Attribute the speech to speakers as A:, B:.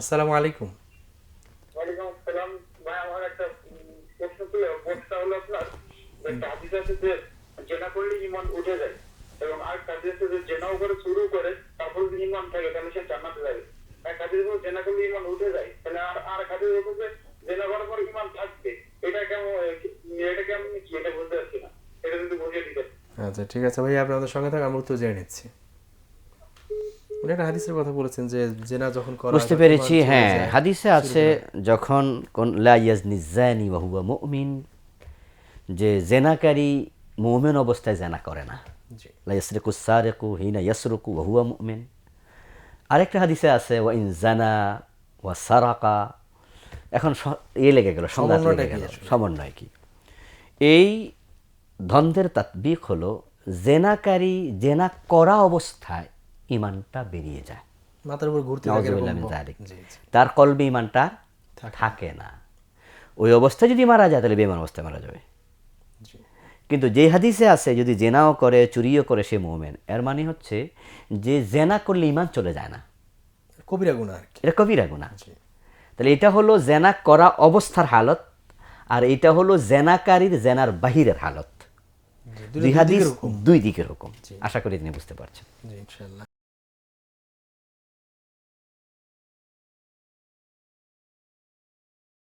A: আসসালামু আলাইকুম।
B: জেনা করলে ইমান উঠে যায় এবং আর হাদিস আছে জেনাও করে শুরু করে তারপর ইমান থাকে তাহলে সে জান্নাতে যাবে। এক হাদিস হলো জেনা করলে ইমান উঠে যায় তাহলে আর আর জেনা করার পর ইমান থাকবে এটা কেমন এটা কেমন কি? এটা বুঝতে পারছি না। এটা যদি বুঝিয়ে
A: আচ্ছা ঠিক আছে ভাই আপনি আমাদের সঙ্গে থাকা আমরা উত্তর জেনে নিচ্ছি। উনি একটা হাদিসের কথা বলেছেন যে জেনা যখন করা
C: বুঝতে পেরেছি হ্যাঁ হাদিসে আছে যখন কোন লা ইয়াজনি জানি ওয়া হুয়া মুমিন যে জেনাকারী মুমিন অবস্থায় জেনা করে না। লা ইয়াসরিকু সারিকু হিনা ইয়াসরুকু ওয়া হুয়া মুমিন। আরেকটা হাদিসে আছে ওয়া ইন জানা ওয়া সারাকা। এখন ইয়ে লেগে গেল সংঘাত লেগে গেল সমন্বয় কি? এই দ্বন্দ্বের তাৎবিক হলো জেনাকারী জেনা করা অবস্থায় ইমানটা বেরিয়ে যায়।
A: মাথার উপর ঘুরতে
C: তার কলবে ইমানটা
A: থাকে।
C: না। ওই অবস্থায় যদি মারা যায় তাহলে বেমান অবস্থায় মারা যাবে। কিন্তু যে হাদিসে আছে যদি জেনাও করে চুরিও করে সে মোমেন এর মানে হচ্ছে যে জেনা করলে ইমান চলে যায় না।
A: কবিরা গুণা
C: এটা কবিরা গুণা তাহলে এটা হলো জেনা করা অবস্থার হালত আর এটা হলো জেনাকারীর জেনার বাহিরের হালত। দুই
A: দিকের হুকুম।
C: আশা করি তিনি বুঝতে পারছেন।